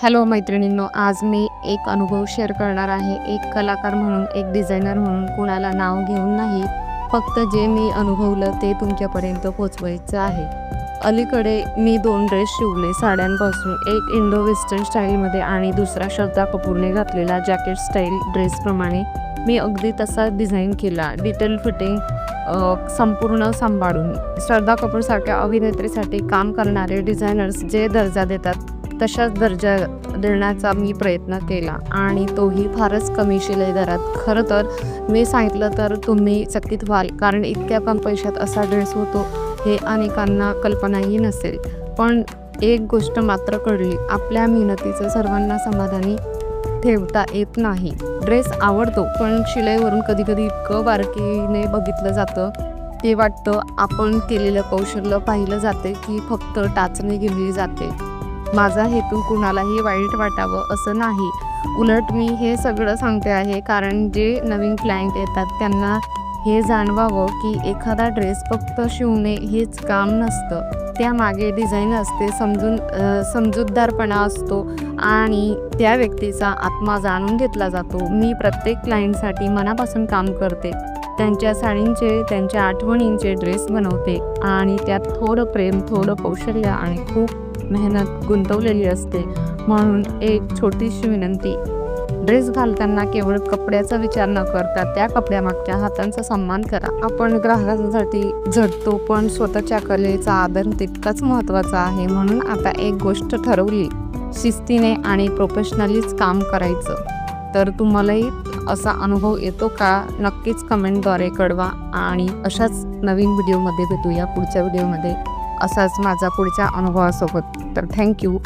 Hello मैत्रिणींनो आज मी एक अनुभव शेअर करणार आहे. एक कलाकार म्हणून एक डिझायनर म्हणून कुणाला नाव घेऊन नाही फक्त जे मी अनुभवलं ते तुमच्यापर्यंत पोचवायचं आहे. अलीकडे मी दोन ड्रेस शिवले. साड्यांपासून एक इंडो वेस्टर्न स्टाईलमध्ये आणि दुसरा श्रद्धा कपूरने घातलेला जॅकेट स्टाईल ड्रेसप्रमाणे मी अगदी तसा डिझाईन केला. डिटेल फिटिंग संपूर्ण सांभाळून. श्रद्धा कपूरसारख्या अभिनेत्रीसाठी काम करणारे डिझायनर्स जे दर्जा देतात तशाच दर्जा देण्याचा मी प्रयत्न केला आणि तोही फारच कमी शिलाई दरात. खरं तर मी सांगितलं तर तुम्ही चकित व्हाल कारण इतक्या कम पैशात असा ड्रेस होतो हे अनेकांना कल्पनाही नसेल. पण एक गोष्ट मात्र कळली आपल्या मेहनतीचं सर्वांना समाधानी ठेवता येत नाही. ड्रेस आवडतो पण शिलाईवरून कधीकधी इतकं बारकीने बघितलं जातं ते वाटतं आपण केलेलं कौशल्य पाहिलं जाते की फक्त टाचणी गेली जाते. माझा हेतू कुणालाही वाईट वाटावं असं नाही. उलट मी हे सगळं सांगते आहे कारण जे नवीन क्लायंट येतात त्यांना हे जाणवावं की एखादा ड्रेस फक्त शिवणे हेच काम नसतं. त्यामागे डिझाईन असते समजून समजूतदारपणा असतो आणि त्या व्यक्तीचा आत्मा जाणून घेतला जातो. मी प्रत्येक क्लायंटसाठी मनापासून काम करते. त्यांच्या साडींचे त्यांच्या आठवणींचे ड्रेस बनवते आणि त्यात थोडं प्रेम थोडं कौशल्य आणि खूप मेहनत गुंतवलेली असते. म्हणून एक छोटीशी विनंती ड्रेस घालताना केवळ कपड्याचा विचार न करता त्या कपड्यामागच्या हातांचा सन्मान करा. आपण ग्राहकांसाठी झटतो पण स्वतःच्या कलेचा आदर तितकाच महत्त्वाचा आहे. म्हणून आता एक गोष्ट ठरवली शिस्तीने आणि प्रोफेशनलीच काम करायचं. तर तुम्हालाही असा अनुभव येतो का? नक्कीच कमेंटद्वारे कळवा. आणि अशाच नवीन व्हिडिओमध्ये भेटूया पुढच्या व्हिडिओमध्ये असाच माझा पुढच्या अनुभवासोबत. तर थँक्यू